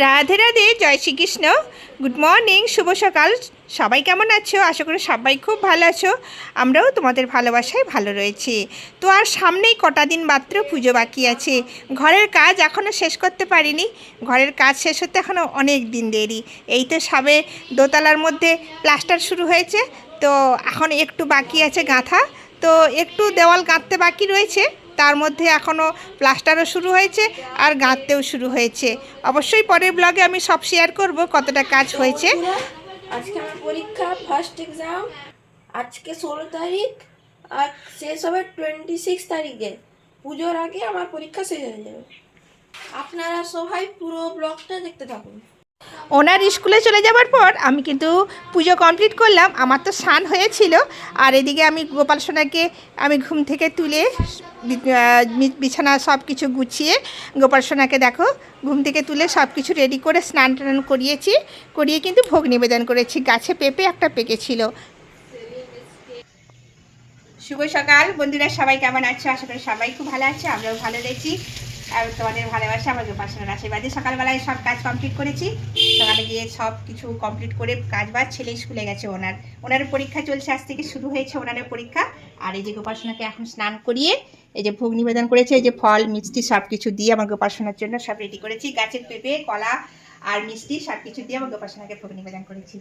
রাধে রাধে, জয় Shrikrishna. Good morning শুভ সকাল। সবাই কেমন আছো? আশা করি সবাই খুব ভালো আছো। আমরাও তোমাদের ভালোবাসায় ভালো রয়েছি। তো আর সামনেই কটা দিন মাত্র পুজো বাকি আছে। ঘরের কাজ এখনও শেষ করতে পারিনি। ঘরের কাজ শেষ হতে এখনও অনেক দিন দেরি। এই তো সবে দোতলার মধ্যে প্লাস্টার শুরু হয়েছে। তো এখন একটু বাকি আছে গাঁথা। তো একটু দেওয়াল গাঁথতে বাকি রয়েছে। তার মধ্যে এখনও প্লাস্টারও শুরু হয়েছে আর গাঁথতেও শুরু হয়েছে। অবশ্যই পরের ব্লগে আমি সব শেয়ার করব কতটা কাজ হয়েছে। আজকে আমার পরীক্ষা ফার্স্ট এক্সাম আজকে ষোলো তারিখ আর শেষ হবে টোয়েন্টি সিক্স তারিখে। পুজোর আগে আমার পরীক্ষা শেষ হয়ে যাবে। আপনারা সবাই পুরো ব্লগটা দেখতে থাকুন। ওনার স্কুলে চলে যাওয়ার পর আমি কিন্তু পুজো কমপ্লিট করলাম। আমার তো স্নান হয়েছিল। আর এদিকে আমি গোপাল সোনাকে আমি ঘুম থেকে তুলে বিছানা সব কিছু গুছিয়ে গোপাল সোনাকে দেখো, ঘুম থেকে তুলে সব কিছু রেডি করে স্নান টান করিয়েছি। করিয়ে কিন্তু ভোগ নিবেদন করেছি। গাছে পেঁপে একটা পেকেছিল। শুভ সকাল। বন্ধুরা সবাই কেমন আছো? আশা করি সবাই খুব ভালো আছে। আমরাও ভালো রয়েছি। আর তোমাদের ভালোবাসা আমার গোপাসনার আশীর্বাদে। সকালবেলায় সব কাজ কমপ্লিট করেছি। সকালে গিয়ে সব কিছু কমপ্লিট করে কাজ বাজ ছেলে স্কুলে গেছে ওনার। ওনার পরীক্ষা চলছে, আজ থেকে শুরু হয়েছে ওনার পরীক্ষা। আর এই যে গোপাসনাকে এখন স্নান করিয়ে, এই যে ভোগ নিবেদন করেছে, এই যে ফল, মিষ্টি সব কিছু দিয়ে আমার গোপাসনার জন্য সব রেডি করেছি। গাছের পেঁপে, কলা আর মিষ্টি সব কিছু দিয়ে আমার গোপাসনাকে ভোগ নিবেদন করেছি।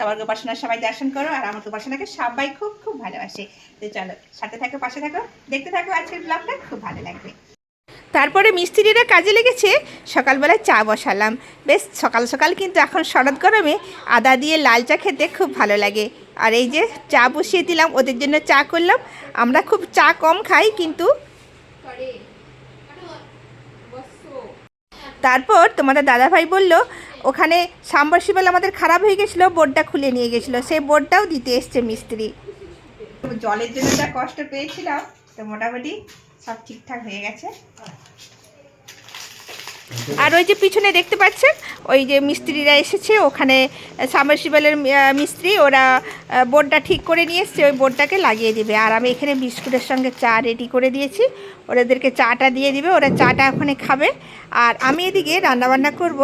তো আমার গোপাসনার সবাই দর্শন করো আর আমার গোপাসনাকে সবাই খুব খুব ভালোবাসে। তো চলো সাথে থাকো পাশে থাকো দেখতে থাকো আজকের ব্লগটা খুব ভালো লাগবে। তারপরে মিস্ত্রিরা কাজে লেগেছে সকালবেলায় চা বসালাম। বেশ সকাল সকাল কিন্তু এখন শরৎ গরমে আদা দিয়ে লাল চা খেতে খুব ভালো লাগে। আর এই যে চা বসিয়ে দিলাম ওদের জন্য চা করলাম। আমরা খুব চা কম খাই কিন্তু তারপর তোমাদের দাদাভাই বলল ওখানে সাম্বারসিবল আমাদের খারাপ হয়ে গেছিল, বোর্ডটা খুলে নিয়ে গেছিল। সেই বোর্ডটাও দিতে এসছে মিস্ত্রি। জলের জন্য যা কষ্ট পেয়েছিলাম, তো মোটামুটি সব ঠিকঠাক হয়ে গেছে। আর ওই যে পিছনে দেখতে পাচ্ছেন, ওই যে মিস্ত্রিরা এসেছে, ওখানে সাবমার্সিবলের মিস্ত্রি, ওরা বোর্ডটা ঠিক করে নিয়ে এসছে, ওই বোর্ডটাকে লাগিয়ে দিবে। আর আমি এখানে বিস্কুটের সঙ্গে চা রেডি করে দিয়েছি। ওদেরকে চাটা দিয়ে দিবে, ওরা চাটা ওখানে খাবে। আর আমি এদিকে রান্নাবান্না করব।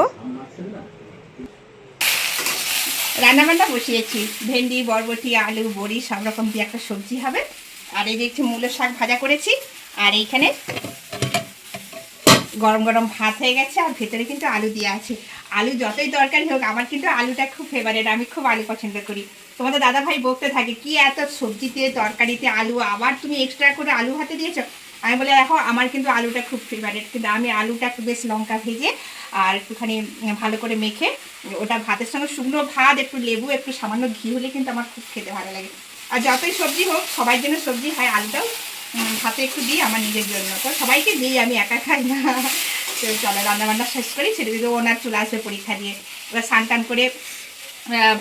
রান্নাবান্না বসিয়েছি। ভেন্ডি, বরবটি, আলু, বড়ি, সব রকম দিয়ে একটা সবজি হবে। আর এই যে একটু মূলো শাক ভাজা করেছি, আর এইখানে গরম গরম ভাত হয়ে গেছে, আর ভেতরে কিন্তু আলু দেওয়া আছে। আলু যতই দরকারি হোক, আমার কিন্তু আলুটা খুব ফেভারেট আমি খুব আলু পছন্দ করি। তোমাদের দাদা ভাই বলতে থাকে, কি এত সবজিতে, তরকারিতে আলু? আবার তুমি এক্সট্রা করে আলু ভাতে দিয়েছ? আমি বলে, দেখো, আমার কিন্তু আলুটা খুব ফেভারিট কিন্তু আমি আলুটা একটু বেশ লঙ্কা ভেজে আর একটুখানি ভালো করে মেখে ওটা ভাতের সঙ্গে শুকনো ভাত, একটু লেবু, একটু সামান্য ঘি হলে কিন্তু আমার খুব খেতে ভালো লাগে। আর যতই সবজি হোক, সবাই জন্য সবজি হয়, আলুটাও ভাতে একটু দিই আমার নিজের জন্য। তো সবাইকে দিই, আমি একা খাই না। তো চলো, রান্নাবান্না শেষ করি সেটা দিকে ওনার চলে আসবে পরীক্ষা দিয়ে। এবার স্নান টান করে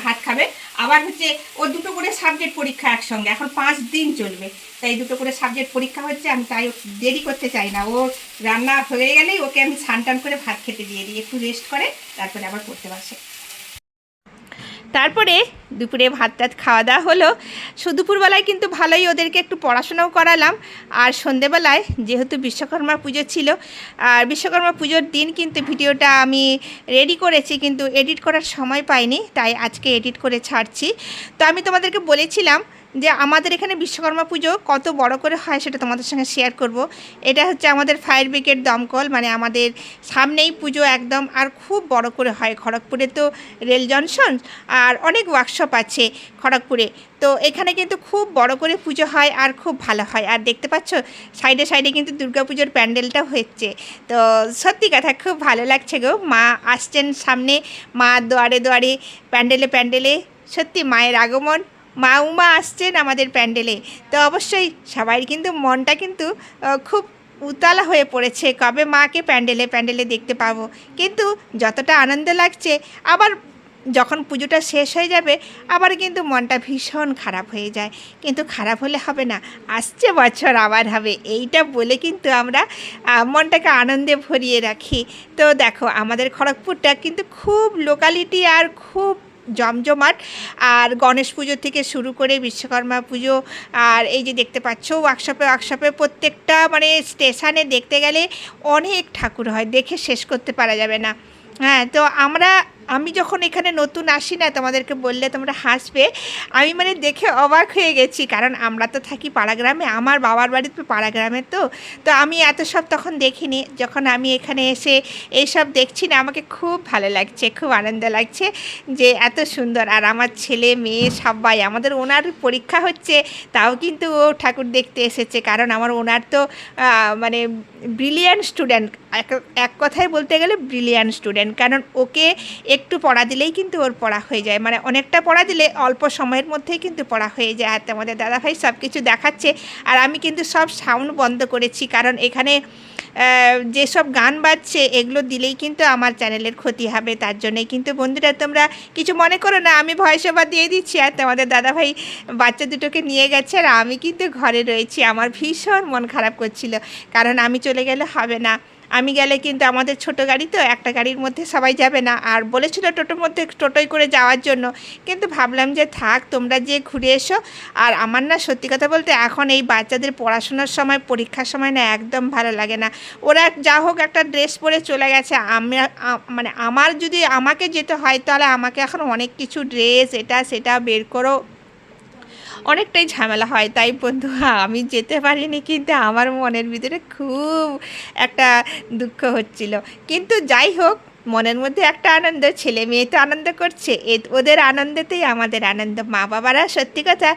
ভাত খাবে। আবার হচ্ছে ও দুটো করে সাবজেক্ট পরীক্ষা একসঙ্গে। এখন পাঁচ দিন চলবে। তাই দুটো করে সাবজেক্ট পরীক্ষা হচ্ছে, আমি তাই দেরি করতে চাই না। ও রান্না হয়ে গেলেই ওকে আমি স্নান টান করে ভাত খেতে দিয়ে দিই। একটু রেস্ট করে, তারপরে আবার পড়তে বসে। তারপরে দুপুরে ভাত টাত খাওয়া দাওয়া হলো। দুপুরবেলায় কিন্তু ভালোই ওদেরকে একটু পড়াশোনাও করালাম। আর সন্ধেবেলায় যেহেতু বিশ্বকর্মা পুজো ছিল, আর বিশ্বকর্মা পুজোর দিন কিন্তু ভিডিওটা আমি রেডি করেছি কিন্তু এডিট করার সময় পাইনি, তাই আজকে এডিট করে ছাড়ছি। তো আমি তোমাদেরকে বলেছিলাম যে আমাদের এখানে বিশ্বকর্মা পুজো কত বড় করে হয় সেটা তোমাদের সঙ্গে শেয়ার করব। এটা হচ্ছে আমাদের ফায়ার ব্রিগেড দমকল মানে আমাদের সামনেই পুজো একদম, আর খুব বড় করে হয় খড়গপুরে তো রেল জংশন আর অনেক ওয়ার্কশপ আছে খড়গপুরে। তো এখানে কিন্তু খুব বড় করে পুজো হয় আর খুব ভালো হয়। আর দেখতে পাচ্ছ সাইডে সাইডে কিন্তু দুর্গাপুজোর প্যান্ডেলটা হচ্ছে। তো সত্যি কথা, খুব ভালো লাগছে গো। মা আসছেন সামনে, মা দুয়ারে দুয়ারে, প্যান্ডেলে প্যান্ডেলে। সত্যি মায়ের আগমন মা উমা আসছেন আমাদের প্যান্ডেলে। তো অবশ্যই সবাই কিন্তু মনটা কিন্তু খুব উতলা হয়ে পড়েছে কবে মাকে প্যান্ডেলে প্যান্ডেলে দেখতে পাবো। কিন্তু যতটা আনন্দ লাগছে, আবার যখন পুজোটা শেষ হয়ে যাবে, আবার কিন্তু মনটা ভীষণ খারাপ হয়ে যায়। কিন্তু খারাপ হলে হবে না, আসছে বছর আবার হবে। এইটা বলে কিন্তু আমরা মনটাকে আনন্দে ভরিয়ে রাখি। তো দেখো, আমাদের খড়গপুরটা কিন্তু খুব লোকালিটি আর খুব জমজমাট। আর গণেশ পুজো থেকে শুরু করে বিশ্বকর্মা পুজো, আর এই যে দেখতে পাচ্ছ ওয়ার্কশপে ওয়ার্কশপে প্রত্যেকটা মানে স্টেশনে দেখতে গেলে অনেক ঠাকুর হয়, দেখে শেষ করতে পারা যাবে না। হ্যাঁ তো আমরা আমি যখন এখানে নতুন আসি না, তোমাদেরকে বললে তোমরা হাসবে, আমি মানে দেখে অবাক হয়ে গেছি। কারণ আমরা তো থাকি পাড়াগ্রামে আমার বাবার বাড়ি তো পাড়াগ্রামে তো। তো আমি এত সব তখন দেখিনি। যখন আমি এখানে এসে এইসব দেখছি না, আমাকে খুব ভালো লাগছে, খুব আনন্দ লাগছে যে এত সুন্দর। আর আমার ছেলে, মেয়ে সবাই, আমাদের ওনার পরীক্ষা হচ্ছে, তাও কিন্তু ও ঠাকুর দেখতে এসেছে। কারণ আমার ওনার তো মানে ব্রিলিয়ান্ট স্টুডেন্ট এক কথায় বলতে গেলে ব্রিলিয়ান্ট স্টুডেন্ট কারণ ওকে একটু পড়া দিলেই কিন্তু ওর পড়া হয়ে যায়। মানে অনেকটা পড়া দিলে অল্প সময়ের মধ্যেই কিন্তু পড়া হয়ে যায়। আর তোমাদের দাদাভাই সব কিছু দেখাচ্ছে। আর আমি কিন্তু সব সাউন্ড বন্ধ করেছি। কারণ এখানে যেসব গান বাজছে, এগুলো দিলেই কিন্তু আমার চ্যানেলের ক্ষতি হবে। তার জন্যই কিন্তু বন্ধুরা, তোমরা কিছু মনে করো না। আমি ভয়েস ওভার দিয়ে দিচ্ছি। আর তোমাদের দাদাভাই বাচ্চা দুটোকে নিয়ে গেছে। আর আমি কিন্তু ঘরে রয়েছি। আমার ভীষণ মন খারাপ করছিল। কারণ আমি চলে গেলে হবে না। আমি গেলে কিন্তু আমাদের ছোট গাড়ি তো, একটা গাড়ির মধ্যে সবাই যাবে না। আর বলেছিল টোটোর মধ্যে টোটোয় করে যাওয়ার জন্য। কিন্তু ভাবলাম যে থাক, তোমরা যে ঘুরে এসো। আর আমার না সত্যি কথা বলতে এখন এই বাচ্চাদের পড়াশোনার সময়, পরীক্ষার সময় না একদম ভালো লাগে না। ওরা যা হোক একটা ড্রেস পরে চলে গেছে। আমি মানে আমার যদি আমাকে যেতে হয়, তাহলে আমাকে এখন অনেক কিছু ড্রেস, এটা সেটা বের করো। অনেকটাই ঝামেলা হয়। তাই বন্ধু আমি যেতে পারিনি কিন্তু আমার মনের ভিতরে খুব একটা দুঃখ হচ্ছিল। কিন্তু যাই হোক, মনের মধ্যে একটা আনন্দ, ছেলে মেয়ে তো আনন্দ করছে। এ, ওদের আনন্দেতেই আমাদের আনন্দ। মা বাবারা সত্যি কথা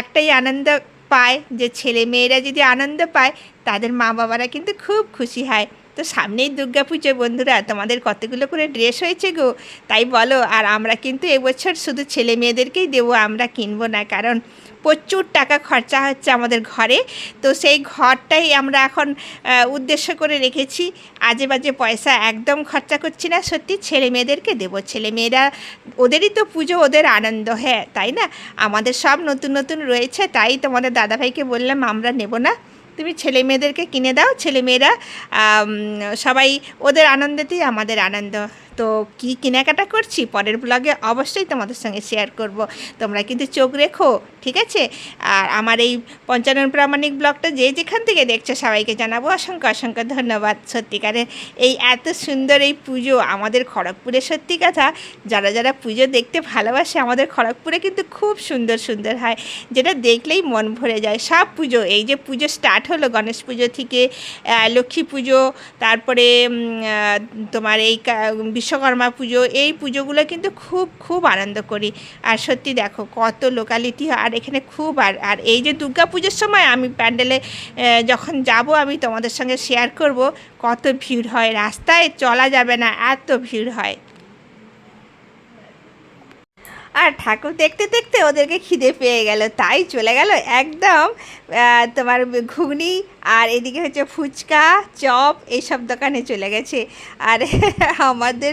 একটাই আনন্দ পায় যে ছেলে মেয়েরা যদি আনন্দ পায়, তাদের মা বাবারা কিন্তু খুব খুশি হয়। তো সামনেই দুর্গা পুজো বন্ধুরা, তোমাদের কতগুলো করে ড্রেস হয়েছে গো? তাই বলো, আর আমরা কিন্তু এবছর শুধু ছেলে মেয়েদেরকেই দেবো, আমরা কিনবো না। কারণ প্রচুর টাকা খরচা হচ্ছে আমাদের ঘরে। তো সেই ঘরটাই আমরা এখন উদ্দেশ্য করে রেখেছি। আজে বাজে পয়সা একদম খরচা করছি না। সত্যি ছেলে মেয়েদেরকে দেবো। ছেলে মেয়েরা, ওদেরই তো পুজো, ওদের আনন্দ হ্যাঁ তাই না? আমাদের সব নতুন নতুন রয়েছে, তাই তোমাদের দাদাভাইকে বললাম, আমরা নেব না। তুমি ছেলে মেয়েদেরকে কিনে দাও। ছেলে মেয়েরা সবাই ওদের আনন্দেতেই আমাদের আনন্দ তো কি কেনাকাটা করছি? পরের ব্লগে অবশ্যই তোমাদের সঙ্গে শেয়ার করব। তোমরা কিন্তু চোখ রেখো, ঠিক আছে? আর আমার এই পঞ্চানন প্রামাণিক ব্লগটা যে যেখান থেকে দেখছ সবাইকে জানাব অসংখ্য অসংখ্য ধন্যবাদ। সত্যিকারের এই এত সুন্দর এই পুজো আমাদের খড়গপুরে সত্যি কথা, যারা যারা পুজো দেখতে ভালোবাসে আমাদের খড়গপুরে কিন্তু খুব সুন্দর সুন্দর হয়। যেটা দেখলেই মন ভরে যায়। সব পুজো, এই যে পুজো স্টার্ট হলো গণেশ পুজো থেকে লক্ষ্মী পুজো, তারপরে তোমার এই বিশ্বকর্মা পুজো, এই পুজোগুলো কিন্তু খুব খুব আনন্দ করি। আর সত্যি দেখো, কত লোকালিটি আর এখানে খুব, আর আর এই যে দুর্গা পুজোর সময় আমি প্যান্ডেলে যখন যাব, আমি তোমাদের সঙ্গে শেয়ার করব, কত ভিড় হয়। রাস্তায় চলা যাবে না, এত ভিড় হয়। আর ঠাকুর দেখতে দেখতে ওদেরকে খিদে পেয়ে গেল, তাই চলে গেল একদম তোমার ঘুগনি আর এদিকে হচ্ছে ফুচকা, চপ এইসব দোকানে চলে গেছে। আর আমাদের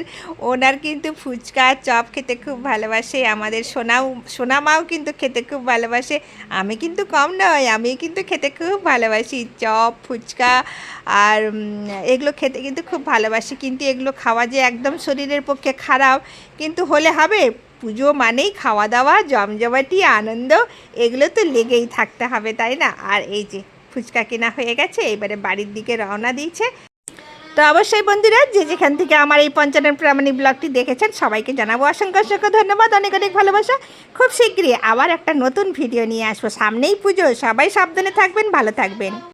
ওনার কিন্তু ফুচকা, চপ খেতে খুব ভালোবাসে, আমাদের সোনাও সোনা মাও কিন্তু খেতে খুব ভালোবাসে। আমি কিন্তু কম নয়, আমি কিন্তু খেতে খুব ভালোবাসি, চপ, ফুচকা আর এগুলো খেতে কিন্তু খুব ভালোবাসি। কিন্তু এগুলো খাওয়া যে একদম শরীরের পক্ষে খারাপ, কিন্তু হলে হবে পুজো মানেই খাওয়া দাওয়া, জমজমাটি, আনন্দ, এগুলো তো লেগেই থাকতে হবে, তাই না? আর এই যে ফুচকা কেনা হয়ে গেছে, এবারে বাড়ির দিকে রওনা দিয়েছে। তো অবশ্যই বন্ধুরা, যে যেখান থেকে আমার এই পঞ্চানন প্রামাণিক ব্লগটি দেখেছেন, সবাইকে জানাব অসংখ্য অসংখ্য ধন্যবাদ, অনেক অনেক ভালোবাসা। খুব শীঘ্রই আবার একটা নতুন ভিডিও নিয়ে আসব। সামনেই পুজো, সবাই সাবধানে থাকবেন, ভালো থাকবেন।